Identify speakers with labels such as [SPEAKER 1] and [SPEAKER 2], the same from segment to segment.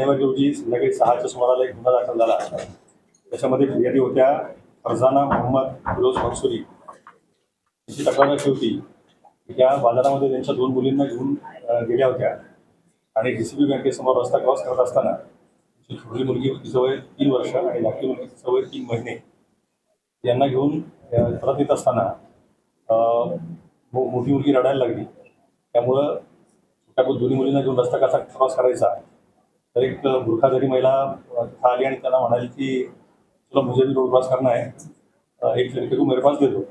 [SPEAKER 1] जानेवारी रोजी संध्याकाळी सहाच्या सुमाराला एक गुन्हा दाखल झाला. त्याच्यामध्ये फिर्यादी होत्या फरजाना मोहम्मद फिरोज मनसुरी तिची तक्रार अशी होती. की त्या बाजारामध्ये त्यांच्या दोन मुलींना घेऊन गेल्या होत्या. आणि डी सी बी बँकेसमोर रस्ता क्रॉस करत असताना तिची छोटी मुलगी तिचं वय तीन वर्ष आणि धाकटी मुलगी तिचं वय तीन महिने. यांना घेऊन परत येत असताना मो- मोठी मुलगी रडायला लागली. त्यामुळं त्या दोन्ही मुलींना घेऊन रस्ता कसा क्रॉस करायचा तर एक बुरखाधारी महिला तिथं आली आणि त्याला म्हणाली की तुला मुझे भी रोड क्रॉस करना है एक लड़के को मेरे पास दे दो.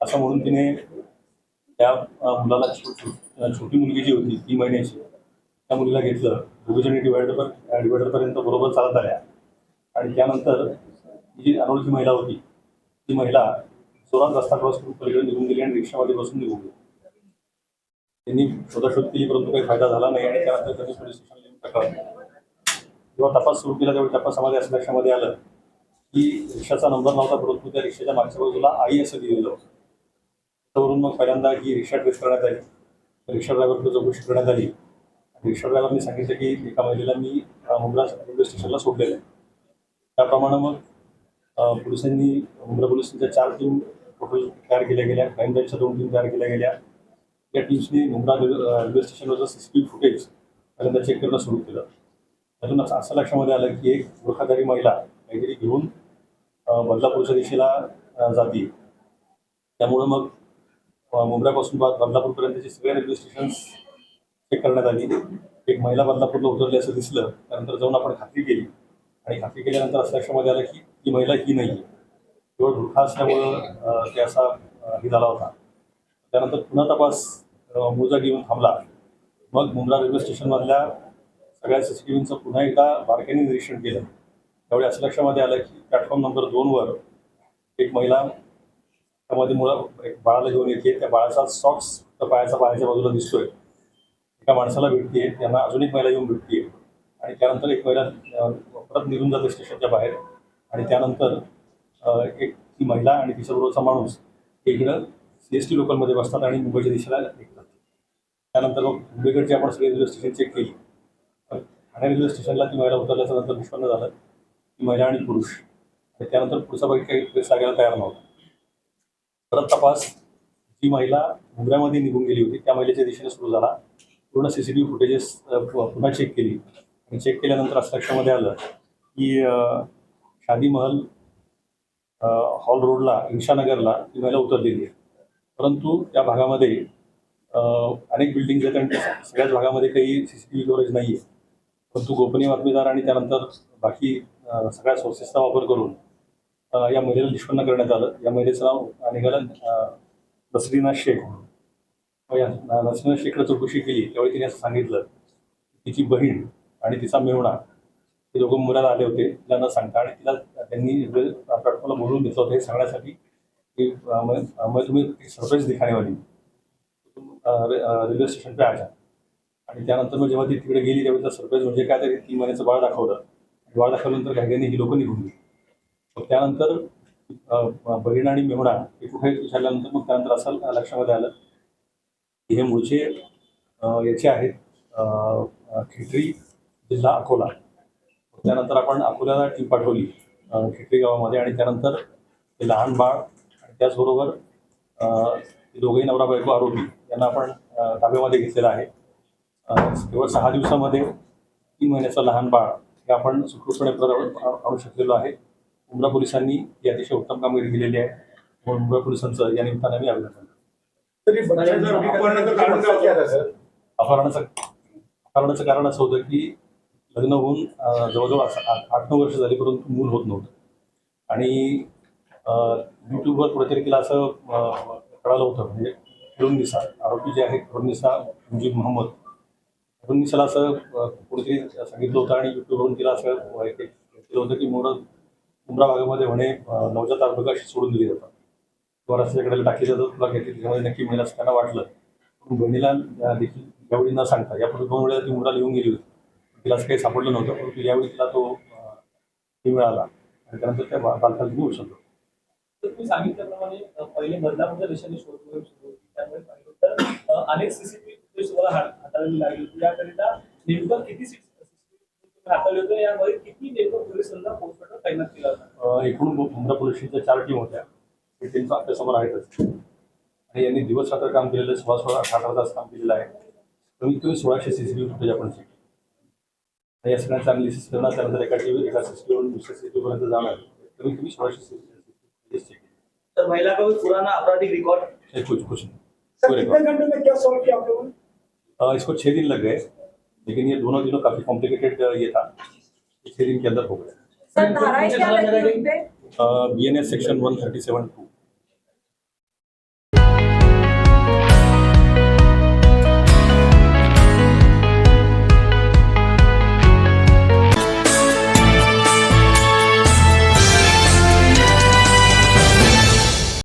[SPEAKER 1] असं म्हणून तिने त्या मुलाला छोटी मुलगी जी होती तीन महिन्याची त्या मुलीला घेतलं. दोघीजणी डिवायडर डिवायडरपर्यंत बरोबर चालत आल्या. आणि त्यानंतर जी अनोळखी महिला होती ती महिला जोरात रस्ता क्रॉस करून पलीकडे निघून गेली आणि रिक्षामध्ये बसून निघून गेली. त्यांनी शोधाशोध केली परंतु काही फायदा झाला नाही आणि त्यानंतर त्यांनी पोलीस स्टेशनला येऊन तक्रार जेव्हा तपास सुरू केला त्यावेळी तपासामध्ये असं लक्षामध्ये आलं की रिक्षाचा नंबर नव्हता परंतु त्या रिक्षाच्या मागच्या बाजूला आई असं लिहिलेलं होतं. त्यावरून मग पहिल्यांदा ही रिक्षा ट्रेस करण्यात आली. रिक्षा ड्रायव्हरकडे चौकशी करण्यात आली. रिक्षा ड्रायव्हरने सांगितलं की एका महिलेला मी अ, मुंब्रा रेल्वे स्टेशनला सोडलेलं आहे. त्याप्रमाणे मग पोलिसांनी मुंब्रा पोलिसांच्या चार टीम फोटो तयार केल्या गेल्या. क्राईम ब्रँचच्या दोन टीम तयार केल्या गेल्या. या टीम्सनी Mumbra railway railway स्टेशनवरचं C C T V footage पहिल्यांदा चेक करणं सुरू केलं. त्यातून असं असं लक्षामध्ये आलं की एक बुरखाधारी महिला काहीतरी घेऊन बदलापूरच्या दिशेला जाते जाती. त्यामुळं मग अ, मुंबईपासून बा- बदलापूरपर्यंतचे सगळे रेल्वे स्टेशन्स चेक करण्यात आली. एक महिला बदलापूरला उतरली असं दिसलं. त्यानंतर जाऊन आपण खात्री केली. आणि खात्री केल्यानंतर असं लक्षामध्ये आलं की ती महिला ही नाही आहे केवळ बुरखा असल्यामुळं ते असा हे झाला होता. त्यानंतर पुन्हा तपास मोजा घेऊन येऊन थांबला. मग मुंब्रा रेल्वे स्टेशनमधल्या सगळ्या सी सी टी व्हीचं पुन्हा एकदा बारकाईने निरीक्षण केलं. त्यावेळी असं लक्षामध्ये आलं की प्लॅटफॉर्म नंबर दोनवर एक महिला त्यामध्ये मुलं एक बाळाला घेऊन येते. त्या बाळाचा सॉक्स त्या पायाचा पायाच्या बाजूला दिसतोय. एका माणसाला भेटते त्यांना अजून एक महिला येऊन भेटते आणि त्यानंतर एक महिला परत निघून जाते स्टेशनच्या बाहेर. आणि त्यानंतर एक ती महिला आणि तिच्याबरोबरचा माणूस इकडं सी एस टी लोकलमध्ये बसतात आणि मुंबईच्या दिशेला निघतात. त्यानंतर मग मुंबईकडची आपण सगळी रेल्वे स्टेशन चेक केली. ठाणे रेल्वे स्टेशनला ती महिला उतरल्याचं नंतर निष्पन्न झालं. ती महिला आणि पुरुष. आणि त्यानंतर पुढचा बाकी काही केस लागायला तयार नव्हता. परत तपास. जी महिला मुंबईमध्ये निघून गेली होती त्या महिलेच्या दिशेने सुरू झाला. पूर्ण C C T V footages पुन्हा चेक केली. आणि चेक केल्यानंतर असं लक्षामध्ये आलं की शादी महल हॉल रोडला ईशानगरला ती महिला उतरलेली आहे. परंतु त्या भागामध्ये अनेक बिल्डिंग आहेत आणि सगळ्याच भागामध्ये काही C C T V coverage नाही आहे परंतु गोपनीय बातमीदार आणि त्यानंतर बाकी सगळ्या सोर्सेसचा वापर करून या महिलेला निष्पन्न करण्यात आलं. या महिलेचं नाव निघालं नसरीना शेख. या नसरीना शेखला चौकशी केली. त्यावेळी तिने असं सांगितलं तिची बहीण आणि तिचा मेवणा हे दोघं मुलाला आले होते. तिला न सांगता आणि तिला त्यांनी प्लॅटफॉर्मला बोलवून घेतलं होतं हे सांगण्यासाठी की तुम्ही सरप्राईज दिखाने रेल्वे स्टेशन आल्या. आणि त्यानंतर मग जेव्हा ती तिकडे गेली त्यावेळी सरप्राईज म्हणजे काय तरी तीन महिन्याचं बाळ दाखवलं. बाळ दाखवल्यानंतर घाईघाईने ही लोकं निघून गेली. मग त्यानंतर अ, बहीण आणि मेहुणा हे कुठे विचारल्यानंतर मग त्यानंतर असं लक्षामध्ये आलं की हे मूळचे याचे आहेत खेटरी जिल्हा अकोला. त्यानंतर आपण अकोल्याला टीम पाठवली खेटरी गावामध्ये आणि त्यानंतर ते लहान बाळ आणि त्याचबरोबर दोघेही नवरा बायको आरोपी. यांना आपण ताब्यामध्ये घेतलेलं आहे. केवळ सहा दिवसामध्ये तीन महिन्याचं लहान बाळ हे आपण सुखरूपपणे परत आणू शकलेलो आहे. मुंब्रा पोलिसांनी ही अतिशय उत्तम कामगिरी केलेली आहे. म्हणून मुंब्रा पोलिसांचं या निमित्ताने मी अभिनंदन
[SPEAKER 2] अपहरणाचं कारण काय होतं सर
[SPEAKER 1] अपहरणाचं कारण असं होतं की लग्न होऊन जवळजवळ आठ आठ नऊ वर्ष झाली परंतु मूल होत नव्हतं. आणि यूट्यूबवर कुठेतरी तिला असं कळालं होतं. म्हणजे फिरुन्निसा आरोपी जे आहेत फिरुन्निसा मुजीब मोहम्मद. फिरुन्निसाला असं अं, कोणीतरी सांगितलं होतं आणि यूट्यूबवरून तिला असं केलं होतं की मोर उमरा भागामध्ये म्हणे नवजात अर्भक सोडून दिली जातात. किंवा रस्त्याकडे टाकली जातात तुला घेतली त्याच्यामध्ये नक्की मिळेल असं त्यांना वाटलं. पण बहिणीला देखील यावेळी न सांगता यापूर्वी दोन वेळेला ती उमरा लिहून गेली होती. तिला असं काही सापडलं नव्हतं परंतु यावेळी तिला तो मिळाला आणि त्यानंतर त्या बालकाला घेऊ उचललं
[SPEAKER 3] तर तुम्ही सांगितल्याप्रमाणे अ, पहिले बदलापूरच्या दिशेने शोध सुरू त्यामुळे तर अनेक सीसीटीव्ही फुटेज तुम्हाला हाताळावी लागली. होती याकरिता नेमकं किती सीसीटीव्ही हाताळले होते? यामध्ये किती नेमकं पोलिसांना पोस्टमॉर्टम तैनात केला होता?
[SPEAKER 1] अ, एकूण मुंबई पोलिसांच्या चार टीम होत्या. टीमचं आपल्यासमोर आहेतच. आणि यांनी दिवस रात्र काम केलेलं आहे, सोळा सोळा अठरा अठरा तास काम केलेलं आहे. कमीत कमी सोळाशे C C T V footage आपण चेक आणि या सगळ्यांचं अनालिसिस करणं त्यानंतर एका टी व्ही एका सी सी टी दुसऱ्या सी टी पर्यंत जाणार कमीत कमी सोळाशे सी सी चेक
[SPEAKER 4] सर महिला का पुराना आपराधिक रिकॉर्ड
[SPEAKER 1] कुछ कुछ
[SPEAKER 2] सर
[SPEAKER 1] पूरे
[SPEAKER 2] कितने घंटे में क्या सॉल्व किया आप लोगों ने?
[SPEAKER 1] इसको छह दिन लग गए लेकिन ये दोनों दिनों काफ़ी कॉम्प्लिकेटेड ये था। छह छः दिन के अंदर हो गया B N S section one thirty seven two